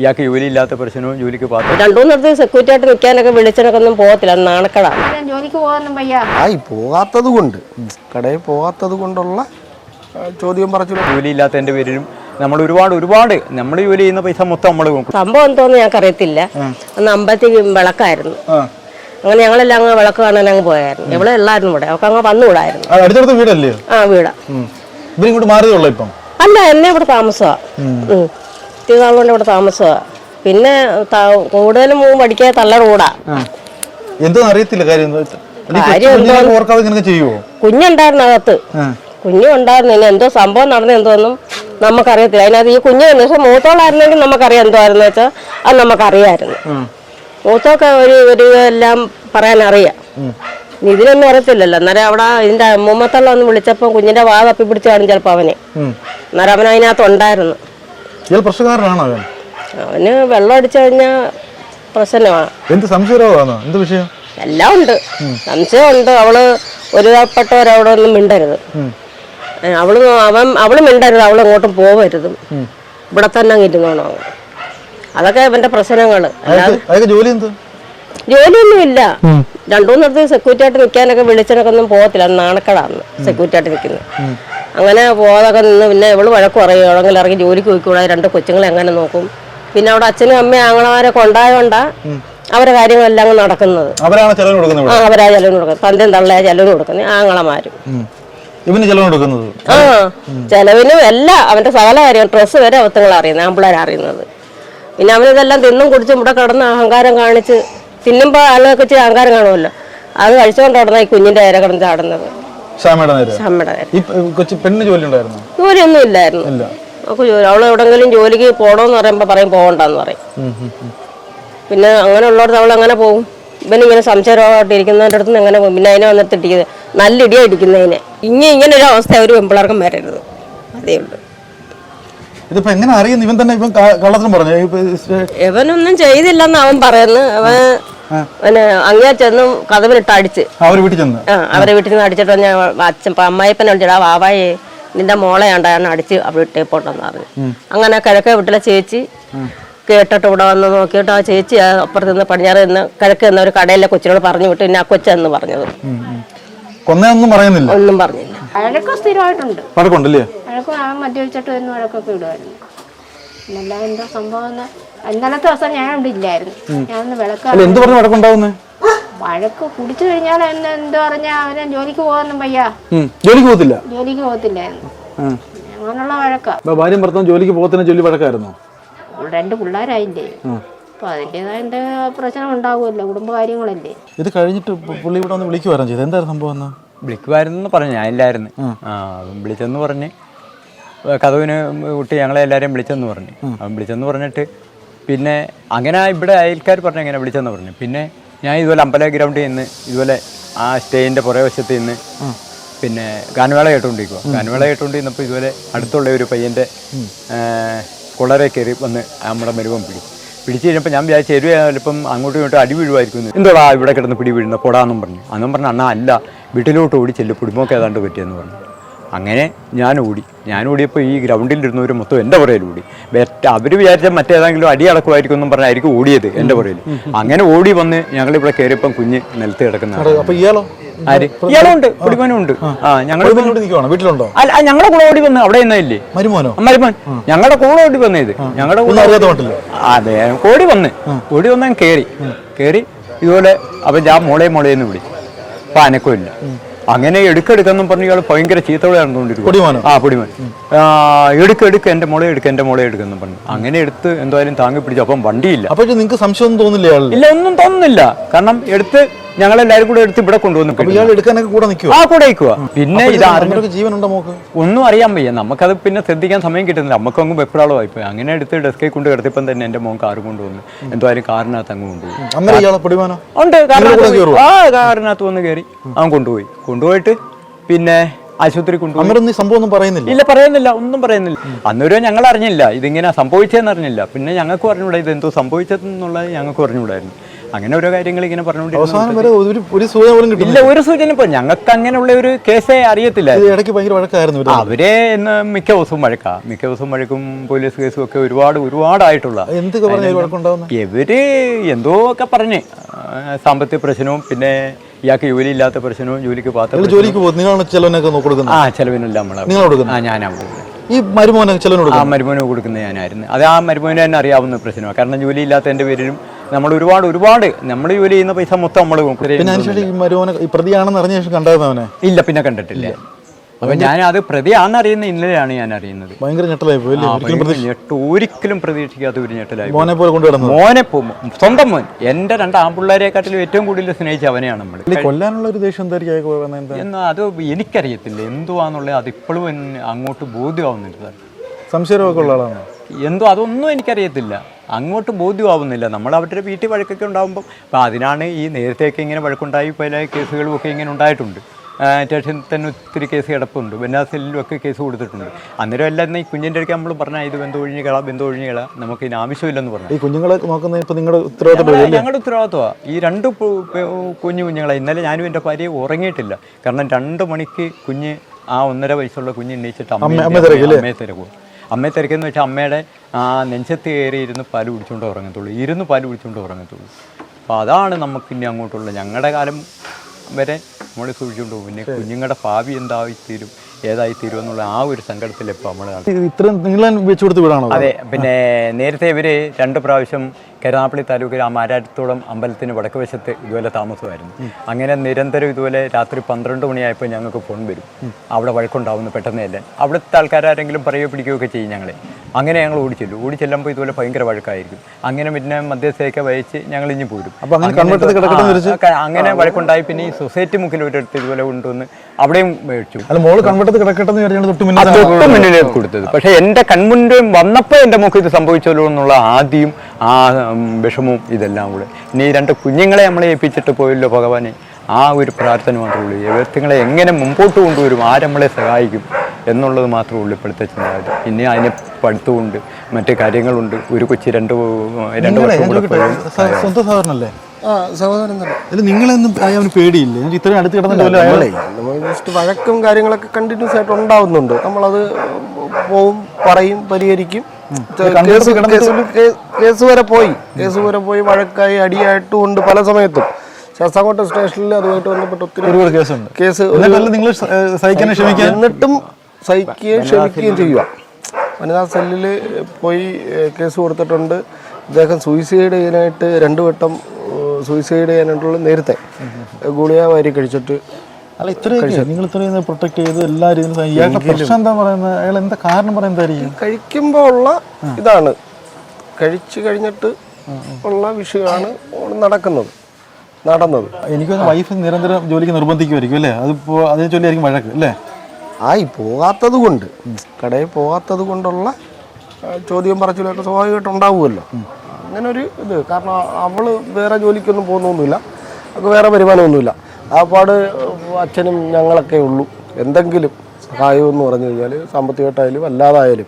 ഇയാൾക്ക് ജോലിയില്ലാത്ത പ്രശ്നവും ജോലിക്ക് പാത്രം രണ്ടു മൂന്നിടത്ത് സെക്യൂരിറ്റി ആയിട്ട് നിൽക്കാനൊക്കെ വിളിച്ചനൊക്കെ ഒന്നും പോകത്തില്ല നാണക്കടാണ് ജോലിക്ക് പോകാനും വയ്യ. ആയി പോകാത്തത് കൊണ്ട് കടയിൽ പോകാത്തത് കൊണ്ടുള്ള ചോദ്യം പറഞ്ഞു പറച്ചിലും? ജോലിയില്ലാത്തതിന്റെ പേരിലും നമ്മൾ ഒരുപാട് ഒരുപാട് നമ്മൾ ജോലി ചെയ്യുന്ന പൈസ മൊത്തം നമ്മൾ സംഭവം എന്തോന്ന് ഞങ്ങൾക്ക് അറിയത്തില്ല അന്ന് അമ്പത്തി വിളക്കായിരുന്നു. അങ്ങനെ ഞങ്ങളെല്ലാം അങ്ങ് വിളക്ക് കാണാൻ അങ്ങ് പോയായിരുന്നു. ഇവിടെ ഉള്ളായിരുന്നു ഇവിടെ? അവർക്ക് അങ്ങ് വന്നുകൂടായിരുന്നു അടുത്തടുത്ത വീടല്ലേ? ആ വീടാ. മാറിയതുള്ളൂ ഇപ്പം? അല്ല എന്നെ ഇവിടെ താമസമാണ് തിരുനാളുകൊണ്ട് ഇവിടെ താമസമാണ് പിന്നെ കൂടുതലും പഠിക്കാൻ തള്ളയുടെ കൂടാ എന്തോന്ന് അറിയത്തില്ല കാര്യം എന്താ? എന്തോ- കുഞ്ഞുണ്ടായിരുന്നു അകത്ത്. കുഞ്ഞുണ്ടായിരുന്നു. ഇനി എന്തോ സംഭവം നടന്ന എന്തോന്നും നമുക്കറിയത്തില്ല. അതിനകത്ത് ഈ കുഞ്ഞു പക്ഷെ മൂത്തോളായിരുന്നെങ്കിൽ നമുക്കറിയാം ആയിരുന്നു വെച്ചാൽ അത് നമുക്കറിയായിരുന്നു. മൂത്തൊക്കെ ഒരു ഒരു എല്ലാം പറയാൻ അറിയാം ഇതിനൊന്നും അറിയത്തില്ലല്ലോ. അന്നേരം അവിടെ ഇതിന്റെ അമ്മൂമ്മത്തള്ള ഒന്ന് വിളിച്ചപ്പോൾ കുഞ്ഞിന്റെ വാ തപ്പി പിടിച്ച് കാണും ചിലപ്പോൾ അവനെ. അന്നേരം അവൻ അതിനകത്ത് ഉണ്ടായിരുന്നു. ഇയാൾ പ്രശ്നക്കാരനാണോ അവൻ? അവന് വെള്ളം അടിച്ചു കഴിഞ്ഞാൽ പ്രശ്നമാണ് എന്ത് സംശയരോഗമാണോ എന്ത് വിഷയം? എല്ലാം ഉണ്ട്. സംശയമുണ്ട് അവൾ ഒരുപ്പെട്ടവരവിടെ ഒന്നും മിണ്ടരുത്. അവൾ അവൻ അവൾ മിണ്ടരുത്. അവൾ അങ്ങോട്ടും പോവരുത്. ഇവിടെ തന്നെ അങ്ങ് ഇരുന്നോണം അതൊക്കെ ഇവന്റെ പ്രശ്നങ്ങൾ. ജോലി ജോലിയൊന്നും ഇല്ല രണ്ടു മൂന്നിടത്ത് സെക്യൂരിറ്റി ആയിട്ട് നിൽക്കാനൊക്കെ വിളിച്ചതൊക്കെ ഒന്നും പോകത്തില്ല. നാണക്കടാന്ന് സെക്യൂരിറ്റി ആയിട്ട് നിൽക്കുന്നത് അങ്ങനെ പോകാതൊക്കെ നിന്ന് പിന്നെ ഇവൾ വഴക്ക് പറയും. എവിടെങ്കിലും ഇറങ്ങി ജോലിക്ക് പോയിക്കൂടാ? രണ്ട് കൊച്ചുങ്ങളെ എങ്ങനെ നോക്കും? പിന്നെ അവിടെ അച്ഛനും അമ്മയും ആങ്ങളമാരൊക്കെ ഉണ്ടായോണ്ടാ അവരെ കാര്യങ്ങളെല്ലാം അങ്ങ് നടക്കുന്നത്. അവരാണ് ചെലവിന് കൊടുക്കുന്നത് ആ അവരാ ചെലവിന് കൊടുക്കുന്നത്. തന്തയും തള്ളയാ ചെലവിന് കൊടുക്കുന്നത്. ആങ്ങളമാരും. ഇവന് ചെലവിന് കൊടുക്കുന്നത്? ആ ചെലവിനും എല്ലാം അവന്റെ സകല കാര്യം ഡ്രസ്സ് വരെ അവത്തങ്ങൾ അറിയുന്നത്. ആമ്പിള്ളേർ അറിയുന്നത്. പിന്നെ അവനിതെല്ലാം തിന്നും കുടിച്ചും ഇവിടെ കിടന്ന് അഹങ്കാരം കാണിച്ച് തിന്നുമ്പോൾ ആളുകൾക്ക് ഇച്ചിരി അഹങ്കാരം കാണുമല്ലോ. അത് കഴിച്ചുകൊണ്ടാണ് ഈ കുഞ്ഞിന്റെ നേരെ കിടന്ന് ചാടുന്നത്. ശ്യാമയുടെ നേരെ? അമ്മയുടെ നേരെ. ഈ പ- കൊച്ചു പെണ്ണിന് ജോലി ഉണ്ടായിരുന്നു ജോലിയൊന്നും ഇല്ലായിരുന്നു. ഇല്ല. അവൾക്ക് ജോലി അവൾ എവിടെങ്കിലും ജോലിക്ക് പോകണമെന്ന് പറയുമ്പോൾ പറയും പോകണ്ടെന്ന് പറയും. പിന്നെ അങ്ങനെയുള്ളടത്ത് അവൾ അങ്ങനെ പോകും ഇവനിങ്ങനെ സംശയരോഗമായിട്ട് ഇരിക്കുന്നതിന്റെ അടുത്ത് നിന്ന് എങ്ങനെ പോകും പിന്നെ അതിനെ വന്നിട്ട് ഇടിക്കുന്നത് നല്ല ഇടിയാ ഇടിക്കുന്നതിനെ ഇങ്ങനെ ഇങ്ങനെ ഒരു അവസ്ഥ ഒരു പെമ്പിളർക്കും വരരുത്. അതേ ഉള്ളൂ. ഇതിപ്പോ എങ്ങനെ അറിയുന്നു? ഇവൻ തന്നെ ഇവൻ ക- കള്ളത്തിനും പറഞ്ഞു? ഇപ്പൊ ഇവനൊന്നും ചെയ്തില്ലെന്ന് അവൻ പറയുന്നു. അവൻ അവന് അങ്ങേ ചെന്ന് കഥവിലിട്ട് അടിച്ച് അവരെ വീട്ടിൽ ചെന്ന്. ആ അവരെ വീട്ടിൽ നിന്ന് അടിച്ചിട്ട് ഞാൻ അച്ഛൻ അമ്മായിപ്പനെ വിളിച്ചിടാ ആ വാവായെ നിന്റെ മോളെ ഉണ്ടായിരുന്നു അടിച്ച് അവിടെ ഇട്ടേപ്പോട്ടെന്ന് പറഞ്ഞു. അങ്ങനെ കിഴക്കേ വീട്ടിലെ ചേച്ചി കേട്ടിട്ട് ഇവിടെ വന്ന് നോക്കിയിട്ട് ആ ചേച്ചി അപ്പുറത്ത് നിന്ന് പടിഞ്ഞാറ് നിന്ന് കിഴക്ക് നിന്ന് ഒരു കടയിലെ കൊച്ചിനോട് പറഞ്ഞു വിട്ട് പിന്നെ ആ കൊച്ചെന്ന് പറഞ്ഞത്. കൊന്നൊന്നും പറയുന്നില്ല? ഒന്നും പറഞ്ഞില്ല. സ്ഥിരമായിട്ടുണ്ട്. വഴക്കുണ്ടല്ലേ? അഴക്കും അവൻ മദ്യപിച്ചിട്ട് വരുന്ന വഴക്കൊക്കെ ഇടുമായിരുന്നു എന്തോ സംഭവം ഇന്നലത്തെ ദിവസം ഞാൻ അവിടെ ഇല്ലായിരുന്നു. ഞാനൊന്ന് വിളക്ക് എന്ത് പറഞ്ഞു വഴക്കുണ്ടാവുന്നേ? വഴക്ക് കുടിച്ചു കഴിഞ്ഞാൽ എന്നെ എന്താ പറഞ്ഞാ അവനെ ജോലിക്ക് പോകാനൊന്നും വയ്യ. ജോലിക്ക് പോകത്തില്ല? ജോലിക്ക് പോകത്തില്ലായിരുന്നു. അങ്ങനെയുള്ള വഴക്കാ. ഭാര്യ ഭാര്യയും ഭർത്താവും ജോലിക്ക് പോകത്തിന് ജോലി വഴക്കായിരുന്നോ? രണ്ട് പിള്ളേരായില്ലേ. അപ്പൊ അതിന്റെതായ എന്താ പ്രശ്നം ഉണ്ടാവുമല്ലോ കുടുംബകാര്യങ്ങളല്ലേ ഇത് കഴിഞ്ഞിട്ട് പുള്ളി ഇവിടെ ഒന്ന് വിളിക്കുവായിരുന്നു ചെയ്ത് എന്തായിരുന്നു സംഭവം വിളിക്കുമായിരുന്നു പറഞ്ഞു. ഞാനില്ലായിരുന്നു ആ വിളിച്ചെന്ന് പറഞ്ഞ് കഥവിന് കുട്ടി ഞങ്ങളെ എല്ലാവരെയും വിളിച്ചെന്ന് പറഞ്ഞു. അവൻ വിളിച്ചെന്ന് പറഞ്ഞിട്ട് പിന്നെ അങ്ങനെ ഇവിടെ അയൽക്കാർ പറഞ്ഞു അങ്ങനെ വിളിച്ചെന്ന് പറഞ്ഞു. പിന്നെ ഞാൻ ഇതുപോലെ അമ്പല ഗ്രൗണ്ടിൽ നിന്ന് ഇതുപോലെ ആ സ്റ്റേജിന്റെ പുറകെ വശത്ത് നിന്ന് പിന്നെ ഗാനമേള കേട്ടുകൊണ്ടിരിക്കുക ഗാനമേള കേട്ടുകൊണ്ടിരുന്നപ്പോൾ ഇതുപോലെ അടുത്തുള്ള ഒരു പയ്യന്റെ കുളരെ കയറി വന്ന് നമ്മുടെ മെരുവം പിടിച്ചു പിടിച്ചു കഴിഞ്ഞപ്പോൾ ഞാൻ വിചാരിച്ചു എരുവ ചിലപ്പം അങ്ങോട്ടും ഇങ്ങോട്ടും അടി വീഴുമായിരിക്കും എന്തോടാ ഇവിടെ കിടന്ന് പിടി വീഴുന്ന പൊടാന്നും പറഞ്ഞു. അന്നും പറഞ്ഞു അണ്ണാ അല്ല വീട്ടിലോട്ട് ഓടി ചെല്ലു. കുടുംബമൊക്കെ ഏതാണ്ട് പറ്റിയെന്ന് പറഞ്ഞു. അങ്ങനെ ഞാൻ ഓടി. ഞാൻ ഓടിയപ്പോൾ ഈ ഗ്രൗണ്ടിലിരുന്നവർ മൊത്തം എന്റെ പുറയിൽ ഓടി. അവർ വിചാരിച്ച മറ്റേതെങ്കിലും അടി അടക്കുമായിരിക്കും എന്നും പറഞ്ഞായിരിക്കും ഓടിയത് എന്റെ പുറയിൽ അങ്ങനെ ഓടി വന്ന് ഞങ്ങളിവിടെ കയറിയപ്പം കുഞ്ഞ് നിലത്ത് കിടക്കുന്ന അപ്പൊ ആര്? ഇയാളുണ്ട്. ആ. ഞങ്ങൾ വീട്ടിലുണ്ടോ? അല്ല ഞങ്ങളുടെ കൂടെ ഓടി വന്ന് അവിടെ ഇന്നല്ലേ മരുമോനോ? മരുമോൻ. ഞങ്ങളുടെ കൂടെ ഓടി വന്നത്. ഞങ്ങളുടെ കൂടെ അതെ ഓടി വന്ന്. ഓടി വന്ന് കേറി. കേറി ഇതുപോലെ അവൻ ഞാൻ മോളെ മോളെ എന്ന് വിളിച്ചു. അപ്പൊ അനക്കമില്ല അങ്ങനെ എടുക്കെടുക്കെന്നും പറഞ്ഞ് ഇയാൾ ഭയങ്കര ചീത്തയോടെ നടന്നുകൊണ്ടിരിക്കും? ആ പൊടിമാൻ എടുക്കെടുക്ക് എന്റെ മുള എടുക്ക് എടുക്കെന്ന് മോളെ എടുക്കെന്നും പറഞ്ഞു. അങ്ങനെ എടുത്ത് എന്തായാലും താങ്ങി പിടിച്ചു. അപ്പം വണ്ടിയില്ല. അപ്പൊ നിങ്ങൾക്ക് സംശയം തോന്നില്ല ഇല്ല ഒന്നും തോന്നുന്നില്ല. കാരണം എടുത്ത് ഞങ്ങളെല്ലാവരും കൂടെ എടുത്ത് ഇവിടെ കൊണ്ടുവന്നു അപ്പൊ ഇയാൾ എടുക്കാനൊക്കെ കൂടെ നിൽക്കുവോ ആ കൂടെ പിന്നെ ഇത് ജീവനുണ്ടോ മോക്ക്? ഒന്നും അറിയാൻ വയ്യ. നമുക്കത് പിന്നെ ശ്രദ്ധിക്കാൻ സമയം കിട്ടുന്നില്ല. നമുക്ക് അങ്ങ് വെപ്രാളമായി പോയി. അങ്ങനെ എടുത്ത് ഡെസ്കിൽ കൊണ്ട് കിടത്തിപ്പം തന്നെ എന്റെ മോൻ കാറ് കൊണ്ടുവന്നു എന്തായാലും കാറിനകത്ത് അങ്ങ് കൊണ്ടുപോയി. ഉണ്ട്. കാറിനകത്ത്? ആ കാറിനകത്ത് വന്ന് കയറി അവൻ കൊണ്ടുപോയി. കൊണ്ടുപോയിട്ട് പിന്നെ ആശുപത്രി കൊണ്ടുപോയി. സംഭവം ഒന്നും പറയുന്നില്ല? ഇല്ല പറയുന്നില്ല. ഒന്നും പറയുന്നില്ല. അന്നേരം ഞങ്ങൾ അറിഞ്ഞില്ല. ഇതിങ്ങനെ സംഭവിച്ചതെന്ന് അറിഞ്ഞില്ല. പിന്നെ ഞങ്ങൾക്ക് പറഞ്ഞുകൂടാ ഇത് എന്തോ സംഭവിച്ചതെന്നുള്ളത് ഞങ്ങൾക്ക് പറഞ്ഞുകൂടായിരുന്നു അങ്ങനെ ഓരോ കാര്യങ്ങൾ ഇങ്ങനെ പറഞ്ഞുകൊണ്ടിരിക്കുന്നു ഇല്ല ഒരു സൂചന ഇപ്പൊ ഞങ്ങൾക്ക് അങ്ങനെയുള്ള ഒരു കേസേ അറിയത്തില്ല. അവരെ ഇന്ന് മിക്ക ദിവസവും വഴക്കാ. മിക്ക ദിവസവും വഴക്കും പോലീസ് കേസും ഒക്കെ ഒരുപാട് ഒരുപാടായിട്ടുള്ള ഇവർ എന്തോ ഒക്കെ പറഞ്ഞ്. സാമ്പത്തിക പ്രശ്നവും പിന്നെ ഇയാൾക്ക് ജോലി ഇല്ലാത്ത പ്രശ്നവും ജോലിക്ക് നിങ്ങൾ ജോലിക്ക് പോകും. നിങ്ങളാണ് ചെലവിനൊക്കെ നോ- കൊടുക്കുന്നത്? ആ ചെലവിനെല്ലാം ആ കൊടുക്കുന്നത്. ഈ മരുമോനെ ചെലവിന് ആ കൊടുക്കുന്നത് മരുമോന് കൊടുക്കുന്നത് ഞാനായിരുന്നു. അത് ആ മരുമോന് തന്നെ അറിയാവുന്ന പ്രശ്നമാണ്. കാരണം ജോലി ഇല്ലാത്തതിന്റെ പേരിലും നമ്മൾ ഒരുപാട് ഒരുപാട് നമ്മൾ ജോലി ചെയ്യുന്ന പൈസ മൊത്തം നമ്മൾ പിന്നെ പ്രതിയാണെന്ന് അറിഞ്ഞ ശേഷം കണ്ടായിരുന്നു അവനെ? ഇല്ല പിന്നെ കണ്ടിട്ടില്ല. അപ്പൊ ഞാൻ അത് പ്രതിയാണെന്ന് അറിയുന്ന ഇന്നലെയാണ് ഞാൻ അറിയുന്നത്. ഭയങ്കര ഞെട്ടലായി പോയി ഒരിക്കലും ഭയങ്കര ഞെട്ട് ഒരിക്കലും പ്രതീക്ഷിക്കാത്ത ഒരു ഞെട്ടലായി മോനെ പോലെ കൊണ്ടുവരുന്നത് മോനെ സ്വന്തം മോൻ. എന്റെ രണ്ട് ആമ്പിള്ളേരെക്കാട്ടിലും ഏറ്റവും കൂടുതൽ സ്നേഹിച്ച അവനെയാണ് നമ്മൾ കൊല്ലാനുള്ള ഒരു ദേഷ്യം എന്താ? അത് എനിക്കറിയത്തില്ല. എന്തുവാന്നുള്ളത് അത് ഇപ്പോഴും അങ്ങോട്ട് ബോധ്യമാവുന്നില്ല. സംശയമൊക്കെ ഉള്ള ആളാണ്? എന്തോ അതൊന്നും എനിക്കറിയത്തില്ല. അങ്ങോട്ട് ബോധ്യമാവുന്നില്ല. നമ്മൾ അവരുടെ വീട്ടിൽ വഴക്കൊക്കെ ഉണ്ടാകുമ്പോൾ അപ്പോൾ അതിനാണ് ഈ നേരത്തെയൊക്കെ ഇങ്ങനെ വഴക്കുണ്ടായി പല കേസുകളും ഒക്കെ ഇങ്ങനെ ഉണ്ടായിട്ടുണ്ട്. സ്റ്റേഷനിൽ തന്നെ ഒത്തിരി കേസ് കിടപ്പുണ്ട്. ബന്നാസിലും ഒക്കെ കേസ് കൊടുത്തിട്ടുണ്ട്. അന്നേരം എല്ലാം ഈ കുഞ്ഞിന്റെ അടുക്ക നമ്മൾ പറഞ്ഞാൽ ഇത് ബന്ധു ഒഴിഞ്ഞ് കള ബന്ധു ഒഴിഞ്ഞ് കള നമുക്ക് ഇതിന് ആവശ്യമില്ലെന്ന് പറഞ്ഞു. ഈ കുഞ്ഞുങ്ങളെ നോക്കുന്നത് ഇപ്പോൾ നിങ്ങളുടെ ഉത്തരവാദിത്തം ഞങ്ങളെ- ഞങ്ങളുടെ ഉത്തരവാദിത്വമാണ് ഈ രണ്ട് കുഞ്ഞു കുഞ്ഞുങ്ങളെ ഇന്നലെ ഞാനും എന്റെ ഭാര്യ ഉറങ്ങിയിട്ടില്ല. കാരണം രണ്ട് മണിക്ക് കുഞ്ഞ് ആ ഒന്നര വയസ്സുള്ള കുഞ്ഞ് എണ്ണീച്ചിട്ട് അമ്മയെ തിരക്കും? അമ്മയെ തിരക്കും അമ്മയെ തിരക്കെന്ന് വെച്ചാൽ അമ്മയുടെ ആ നെഞ്ചത്ത് കയറി ഇരുന്ന് പാൽ കുടിച്ചുകൊണ്ട് ഉറങ്ങത്തുള്ളൂ. ഇരുന്ന് പാൽ കുടിച്ചുകൊണ്ട് ഉറങ്ങത്തുള്ളൂ. അപ്പോൾ അതാണ് നമുക്ക് ഇനി അങ്ങോട്ടുള്ള ഞങ്ങളുടെ കാലം വരെ നമ്മൾ സൂക്ഷിച്ചുകൊണ്ട് പോകും. പിന്നെ കുഞ്ഞുങ്ങളുടെ ഭാവി എന്തായിത്തീരും. ഏതായിത്തീരും എന്നുള്ള ആ ഒരു സങ്കടത്തിൽ ഇപ്പോൾ നമ്മൾ ഇത് ഇത്രയും നിങ്ങൾ വെച്ചു കൊടുത്ത് വിടാണോ? അതെ പിന്നെ നേരത്തെ ഇവർ രണ്ട് പ്രാവശ്യം കരുനാപ്പള്ളി താലൂക്കിൽ ആ മാരാറ്റത്തോളം അമ്പലത്തിന് വടക്ക് വശത്ത് ഇതുപോലെ താമസമായിരുന്നു. അങ്ങനെ നിരന്തരം ഇതുപോലെ രാത്രി പന്ത്രണ്ട് മണിയായപ്പോൾ ഞങ്ങൾക്ക് ഫോൺ വരും. അവിടെ വഴക്കുണ്ടാവുന്നു പെട്ടെന്ന് തന്നെ. അവിടുത്തെ ആൾക്കാരാരെങ്കിലും പറയുകയോ പിടിക്കുകയൊക്കെ ചെയ്യും ഞങ്ങളെ. അങ്ങനെ ഞങ്ങൾ ഓടിച്ചെല്ലും. ഓടിച്ചെല്ലുമ്പോൾ ഇതുപോലെ ഭയങ്കര വഴക്കായിരിക്കും. അങ്ങനെ പിന്നെ മധ്യസ്ഥയൊക്കെ വഹിച്ച് ഞങ്ങൾ ഇനി പോരും. അങ്ങനെ വഴക്കുണ്ടായി. പിന്നെ ഈ സൊസൈറ്റി മുക്കിൽ ഒരിടത്ത് ഇതുപോലെ കൊണ്ടുവന്ന് അവിടെയും മേടിച്ചു. അല്ല മോൾ കൺവെട്ടത്ത് കിടക്കട്ടെ കൊടുത്തത്. പക്ഷെ എന്റെ കൺമുന്നിൽ വന്നപ്പോൾ എന്റെ മുഖം ഇത് സംഭവിച്ചല്ലോ എന്നുള്ള ആദ്യം ആ വിഷമവും ഇതെല്ലാം കൂടെ. ഇനി ഈ രണ്ട് കുഞ്ഞുങ്ങളെ നമ്മളെ ഏൽപ്പിച്ചിട്ട് പോയല്ലോ ഭഗവാനെ. ആ ഒരു പ്രാർത്ഥന മാത്രമേ ഉള്ളൂ. വ്യക്തികളെ എങ്ങനെ മുമ്പോട്ട് കൊണ്ടുവരും? ആരമ്മളെ സഹായിക്കും? എന്നുള്ളത് മാത്രമേ ഉള്ളൂ ഇപ്പോഴത്തെ ചിന്താഗതി പിന്നെ അതിന് പഠിത്തമുണ്ട് മറ്റ് കാര്യങ്ങളുണ്ട്. ഒരു കൊച്ചി രണ്ട് രണ്ട് വർഷം കൂടെ സ്വന്തം സഹോദരനല്ലേ? നിങ്ങളെന്നും അവന് പേടിയില്ലേ? ഇത്രയും അടുത്ത് കിടന്നിട്ട് ജസ്റ്റ് വഴക്കും കാര്യങ്ങളൊക്കെ കണ്ടിന്യൂസ് ആയിട്ട് ഉണ്ടാവുന്നുണ്ട്. നമ്മളത് പോവും പറയും പരിഹരിക്കും. കേസ് വരെ പോയി. കേസ് വരെ പോയി വഴക്കായി അടിയായിട്ടും ഉണ്ട് പല സമയത്തും. ശാസ്താംകോട്ട സ്റ്റേഷനിൽ അതുമായിട്ട് ബന്ധപ്പെട്ട് ഒത്തിരി കേസുണ്ട്. കേസ് എന്നിട്ടും സഹിക്കുകയും ക്ഷമിക്കുകയും ചെയ്യുക. വനിതാ സെല്ലിൽ പോയി കേസ് കൊടുത്തിട്ടുണ്ട്. ഇദ്ദേഹം സൂയിസൈഡ് ചെയ്യാനായിട്ട് രണ്ടു വട്ടം സൂയിസൈഡ് ചെയ്യാനായിട്ടുള്ള നേരത്തെ ഗുളിക വാരി കഴിച്ചിട്ട് അല്ല ഇത്രയും നിങ്ങൾ ഇത്രയും പ്രൊട്ടക്ട് ചെയ്ത് എല്ലാ രീതിയിലും ഇയാളുടെ പ്രശ്നം എന്താ പറയുന്നത്? അയാൾ എന്താ കാരണം പറയുന്നതായിരിക്കും കഴിക്കുമ്പോൾ ഉള്ള ഇതാണ്. കഴിച്ചു കഴിഞ്ഞിട്ട് ഉള്ള വിഷയമാണ് നടക്കുന്നത്. നടന്നത്. എനിക്ക് വൈഫ് നിരന്തരം ജോലിക്ക് നിർബന്ധിക്കുമായിരിക്കും അല്ലേ? അതിപ്പോ അതിനെ ചൊല്ലിയായിരിക്കും വഴക്ക് അല്ലേ? ആയി പോകാത്തത് കൊണ്ട് കടയിൽ പോകാത്തത് കൊണ്ടുള്ള ചോദ്യം പറച്ചിലൊക്കെ സ്വാഭാവികമായിട്ട് ഉണ്ടാവുമല്ലോ. അങ്ങനെ ഒരു ഇത്. കാരണം അവൾ വേറെ ജോലിക്കൊന്നും പോകുന്നൊന്നുമില്ല. അവൾക്ക് വേറെ വരുമാനമൊന്നുമില്ല. ആ പാട് അച്ഛനും ഞങ്ങളൊക്കെ ഉള്ളൂ. എന്തെങ്കിലും സഹായം എന്ന് പറഞ്ഞു കഴിഞ്ഞാൽ സാമ്പത്തികമായിട്ടായാലും അല്ലാതായാലും.